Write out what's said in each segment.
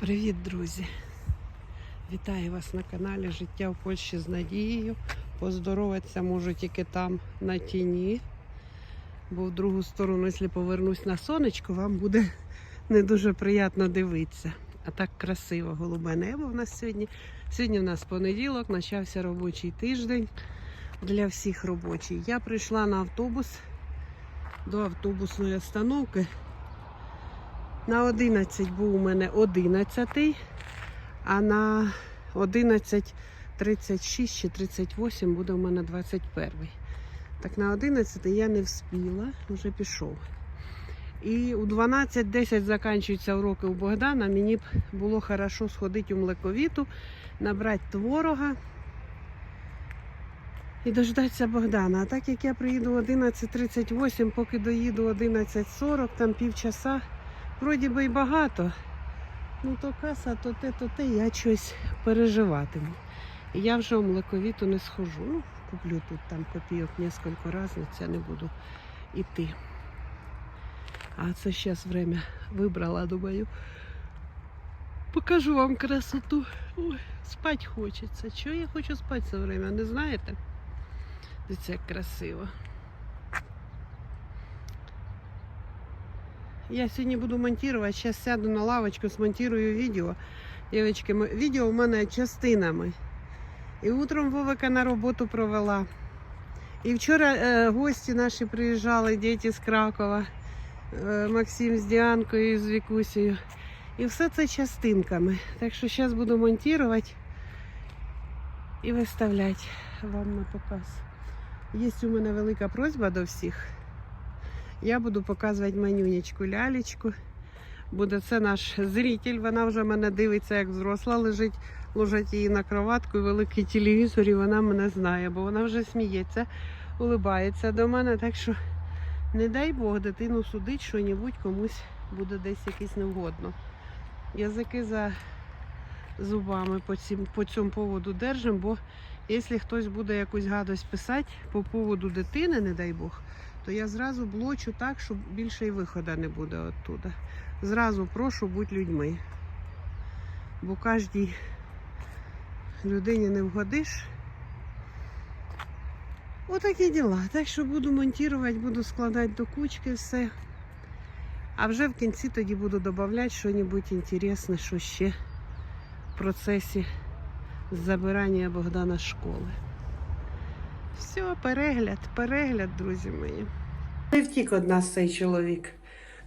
Привіт, друзі! Вітаю вас на каналі Життя в Польщі з Надією. Поздороватися можу тільки там на тіні. Бо в другу сторону, якщо повернусь на сонечко, вам буде не дуже приємно дивитися. А так красиво голубе небо в нас сьогодні. Сьогодні в нас понеділок, почався робочий тиждень для всіх робочий. Я прийшла на автобус до автобусної остановки. На 11 був у мене 11, а на 11.36 чи 38 буде у мене 21. Так на 11 я не вспіла, вже пішов. І у 12.10 закінчуються уроки у Богдана. Мені б було хорошо сходити у млековіту, набрати творога і дождатися Богдана. А так як я приїду о 11.38, поки доїду 11.40, там півчаса. Вроді би й багато. Ну то каса, то те, то те, я щось переживатиму. І я вже у млековіту не схожу. Ну, куплю тут там копійок кілька разів, це не буду йти. А це зараз время вибрала, думаю. Покажу вам красоту. Ой, спать хочеться. Чого я хочу спати це время, не знаєте? Як красиво. Я сьогодні буду монтувати, зараз сяду на лавочку, смонтирую відео. Дівчатки, відео у мене частинами. І утром Вовика на роботу провела. І вчора е, гості наші приїжджали, діти з Кракова, е, Максим з Діанкою і з Вікусею. І все це частинками. Так що зараз буду монтувати і виставляти вам на показ. Є у мене велика просьба до всіх. Я буду показувати манюнечку лялечку. Буде це наш зритель. Вона вже мене дивиться, як взросла, лежить, ложать її на кроватку, і великий телевізор, і вона мене знає, бо вона вже сміється, улибається до мене. Так що не дай Бог дитину судить, що небудь комусь буде десь якесь невгодно. Язики за зубами по, цім, по цьому поводу держимо, бо якщо хтось буде якусь гадость писати по поводу дитини, не дай Бог, то я зразу блочу так, щоб більше і виходу не буде оттуда. Зразу прошу будь людьми. Бо кожній людині не вгодиш. Отакі діла. Так що буду монтувати, буду складати до кучки все. А вже в кінці тоді буду додавати щось інтересне, що ще в процесі забирання Богдана з школи. Все, перегляд, перегляд, друзі мої. Не втік од нас цей чоловік.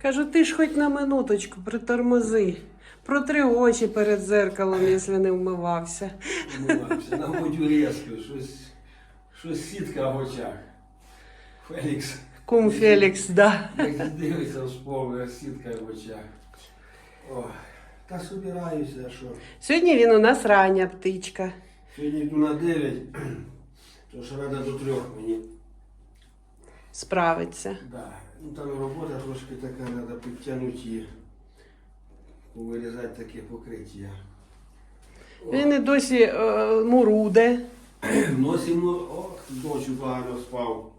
Кажу, ти ж хоч на минуточку притормози. Протри очі перед зеркалом, якщо не вмивався. Вмивався, на мудю різко, щось, щось сітка в очах. Фелікс, Кум Фелікс, да. як дивиться, вспомнив, сітка в очах. О, та собираюся, що. Сьогодні він у нас рання птичка. Сьогодні йду на 9, то що треба до трьох мені. Справиться. Да. Ну там робота трошки така, треба підтягнути її. Повирізати таке покриття. Він і досі е, муруде. Носимо, ох, ночі погано спав.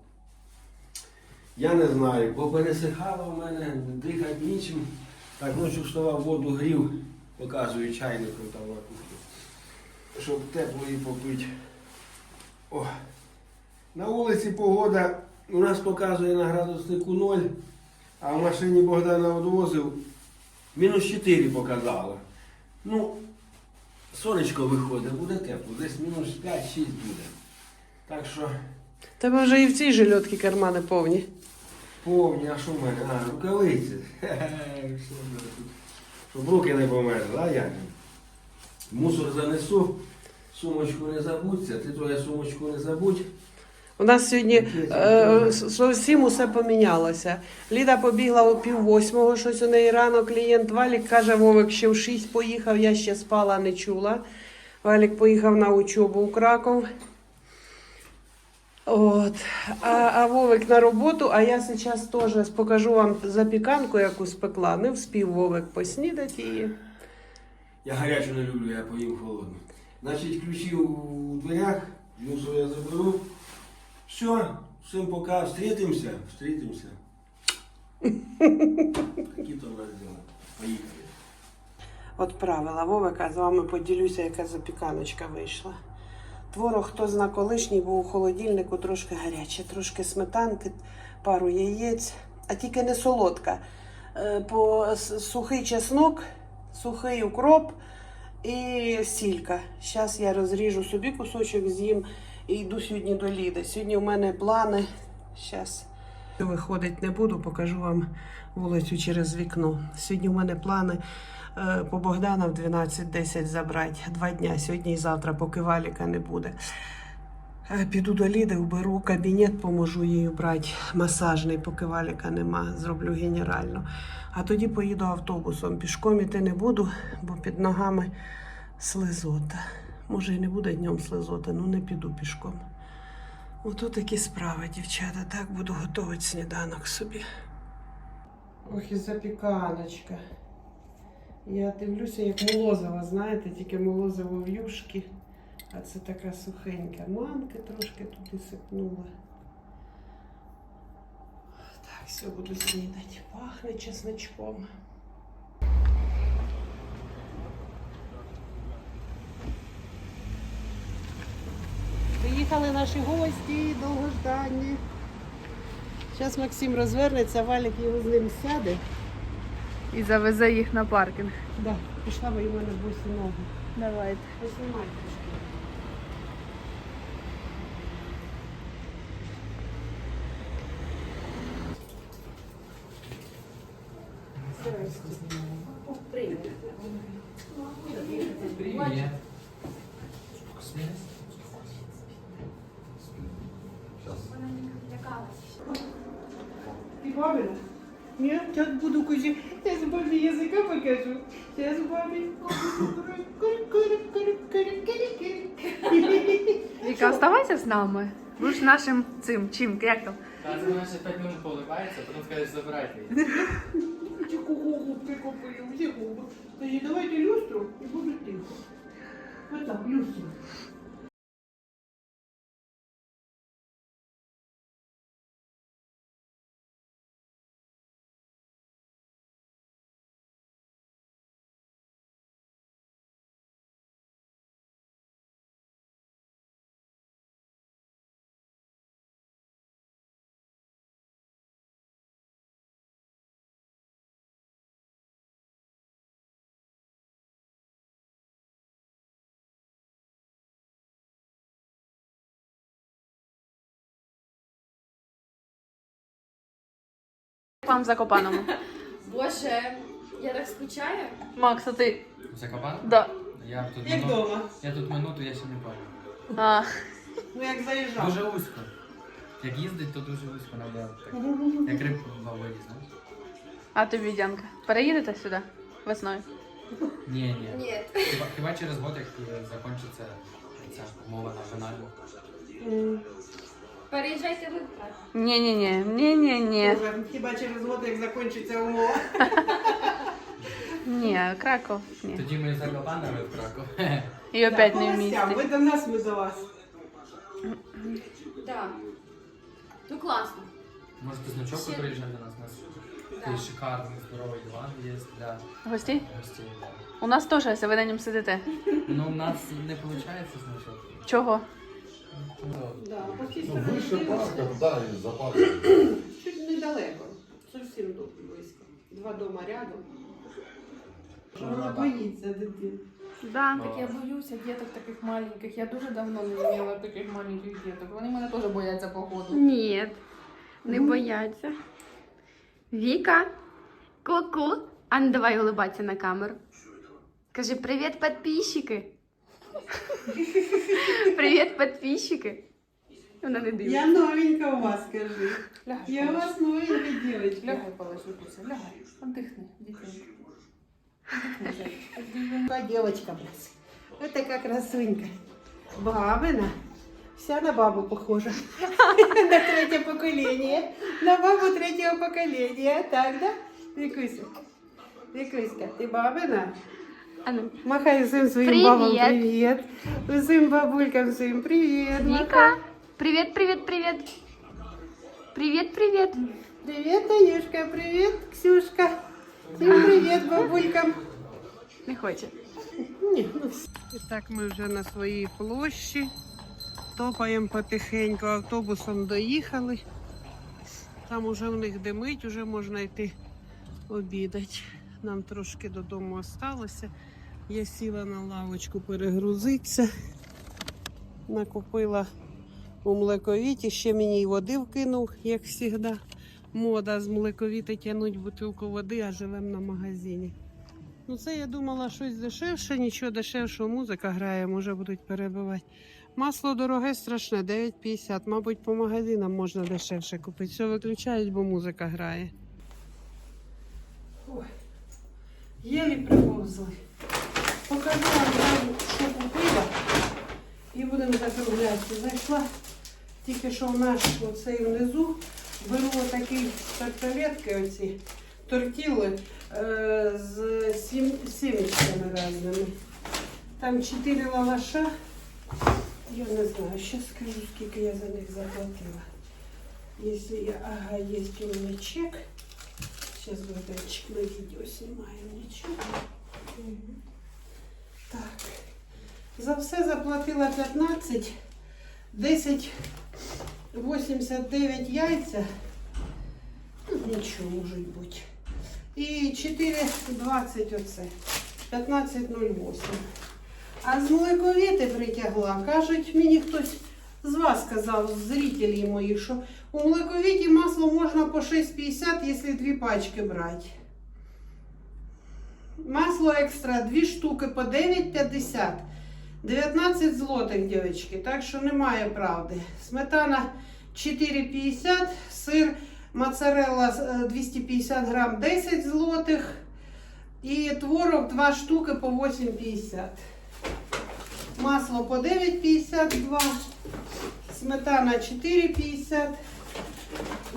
Я не знаю, бо пересихало в мене, дихати нічим. Так ночі вставав, воду грів, показую чайником там на кухні. Щоб теплої попити. О. На вулиці погода у нас показує на градуснику 0, а в машині Богдана відвозив мінус 4 показало. Ну, сонечко виходить, буде тепло, десь мінус 5-6 буде. Так що Тебе вже і в цій жильотці кармани повні. повні, а що в мене? А, рукавиці. Хе-хе, що в мене тут? Щоб руки не померзли, а як? Мусор занесу, сумочку не забудься, ти твою сумочку не забудь. У нас сьогодні е, зовсім усе помінялося. Ліда побігла о пів восьмого, щось у неї рано клієнт. Валік каже, Вовик ще в шість поїхав, я ще спала, не чула. Валік поїхав на учобу у Краков. От. А, а Вовик на роботу, а я зараз теж покажу вам запіканку, яку спекла. Не вспів Вовик поснідати її. Я гарячу не люблю, я поїм холодну. Значить, ключі у дверях, мусор я заберу. Все, всім пока, встретимся, встретимся. Такі то у нас діла. Поїхали. відправила. Вовика, з вами поділюся, яка запіканочка вийшла. Творог, хто зна колишній, був у холодильнику трошки гаряче, трошки сметанки, пару яєць, а тільки не солодка. Е, По сухий чеснок, сухий укроп і сілька. Зараз я розріжу собі кусочок, з'їм і йду сьогодні до Ліди. Сьогодні у мене плани. Зараз. Виходить не буду, покажу вам вулицю через вікно. Сьогодні у мене плани е, по Богдана в 12.10 забрати. Два дня, сьогодні і завтра, поки валіка не буде. Е, Піду до Ліди, вберу кабінет, поможу їй брати масажний, поки валіка нема, зроблю генерально. А тоді поїду автобусом. Пішком іти не буду, бо під ногами слизота. Може, і не буде днем слизота, ну не піду пішком. Ото такі справи, дівчата. Так буду готувати сніданок собі. Ох, і запіканочка. Я дивлюся, як молозиво, знаєте, тільки молозиво в юшки. А це така сухенька. Манки трошки туди сипнула. Так, все, буду снідати. Пахне чесночком. Приїхали наші гості, довгожданні. Зараз Максим розвернеться, Валік його з ним сяде. І завезе їх на паркінг. Да, пішла би і в мене босі ноги. Давайте. Поснімай трошки. Здрасте. Привет. Зараз буду кузі. Зараз бабі язика покажу. Зараз бабі. Віка, оставайся з нами. Будеш нашим цим, чим, як там? Та це вона ще 5 минут поулибається, потім скаже, забирайте її. Тихо губу прикопаю, всі губи. Тоді давайте люстру і буду тихо. Отак, люстру. Вам Закопаному. Боже, я так скучаю. Макс, а ти? Закопан? Да. Я тут Як минуту, вдома? я тут минуту, я ще не бачу. А, Ну як заїжджав. Дуже вузько. Як їздить, то дуже вузько надо. Так. Як рибку в воді, знаєш? а тобі, Дянка, переїдете сюди весною? Ні, ні. Ні. Хіба, хіба через год, як е, закінчиться ця умова на. М, Переїжджайте ви в Краків. Ні-ні-ні, ні-ні-ні. Боже, Хіба через год, як закінчиться умова. Ні, Краков, ні. Тоді ми з Закопана в Краков. І опять не в місті. Ви до нас, ми до вас. Так. Ну класно. Можете значок Ще- приїжджати до нас. У нас такий шикарний здоровий диван є для Гості? гостей. да. У нас теж, якщо ви на ньому сидите. Ну, у нас не виходить значок. Чого? Ну, Да, по цій Ну, стороні дивишся. парка, да, и за парком. Чуть недалеко. Зовсім тут близько. Два дома рядом. Вона боїться дитини. Да. Так я боюся діток таких маленьких. Я дуже давно не вміла таких маленьких діток. Вони мене теж бояться походу. Нет, не бояться. Віка, ку-ку. А ну давай улыбатися на камеру. Скажи привіт, підписчики. привіт, підписчики. Вона не дивиться. Я новенька у вас, скажи. Лягай, Я у Палаш. вас новенька дівчинка. Лягай, Палаш, Вікуся, лягай. Отдихни, дитинка. Отдихни, зайчик. Какая девочка, блядь. Это как красунька. Бабина. Вся на бабу похожа. На третье поколение. На бабу третьего поколения. Так, да? Викуся. Викуська, ты бабина? А ну. Махай всем своим Привет. бабам привет. Всем бабулькам своим привет. Віка, привіт, привіт, привіт. Привіт, привіт. Привет, Танюшка, привет, Ксюшка. Всем привет бабулькам. Не хоче. Ні, ну все. І так ми вже на своїй площі. Топаємо потихеньку, автобусом доїхали. Там уже в них димить, вже можна йти обідати. Нам трошки додому осталося. Я сіла на лавочку перегрузитися. Накупила у млековіті, ще мені й води вкинув, як завжди. Мода з млековіти тягнуть бутилку води, а живемо на магазині. Ну, це я думала щось дешевше, нічого дешевшого, музика грає, може будуть перебивати. Масло дороге страшне, 9,50. Мабуть, по магазинам можна дешевше купити. Все виключають, бо музика грає. Ой, єлі приповзли. Покажу вам, що купила. І будемо закруглятися. Зайшла тільки що в наш оцей внизу. Беру отакі тарталетки, оці тортіли е, з сім, сімечками різними. Там чотири лаваша. Я не знаю, ще скажу, скільки я за них заплатила. Если я, ага, есть у меня чек. Сейчас будет чек на видео снимаем, ничего. Мгм. Так. За все заплатила 15, 10, 89 яйця. Ну, нічого може бути. І 4,20 оце. 15,08. А з млековіти притягла. Кажуть, мені хтось з вас сказав, з зрителів моїх, що у млековіті масло можна по 6,50, якщо дві пачки брати. Масло екстра, дві штуки по 9,50. 19 злотих, дівчатки, так що немає правди. Сметана 4,50, сир моцарелла е, 250 грам 10 злотих. І творог 2 штуки по 8,50. Масло по 9,52. Сметана 4,50.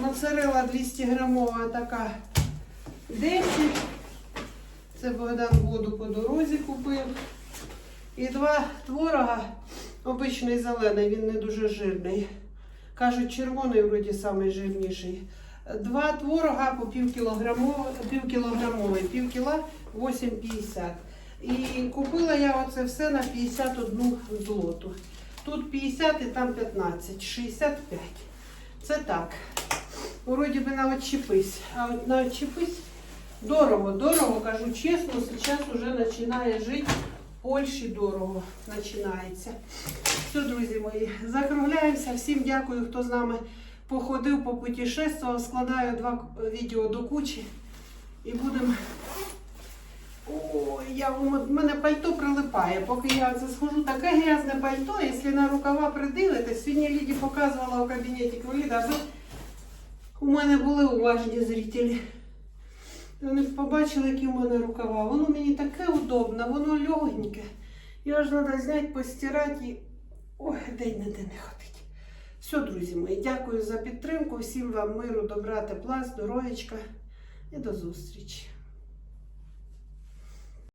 Моцарелла 200 грамова така 10. Це Богдан воду по дорозі купив. І два творога, обичний зелений, він не дуже жирний. Кажуть, червоний вроді самий жирніший. Два творога по півкілограмовий, пів кіла 8,50. І купила я оце все на 51 злоту. Тут 50 і там 15, 65. Це так. Вроді би на отчепись. А от на отчепись дорого, дорого, кажу чесно, зараз вже починає жити в дорого починається. Все, друзі мої, закругляємося. Всім дякую, хто з нами походив, попутешествував. Складаю два відео до кучі і будемо. Ой, я, в мене пальто прилипає. Поки я це схожу, таке грязне пальто, якщо на рукава придивитесь, сьогодні Ліді показувала у кабінеті а у мене були уважні зрителі. Вони побачили, які в мене рукава. Воно мені таке удобне, воно легеньке. Його ж треба зняти, постирати і. Ой, день на день не ходить. Все, друзі мої, дякую за підтримку. Всім вам миру, добра, тепла, здоров'ячка і до зустрічі.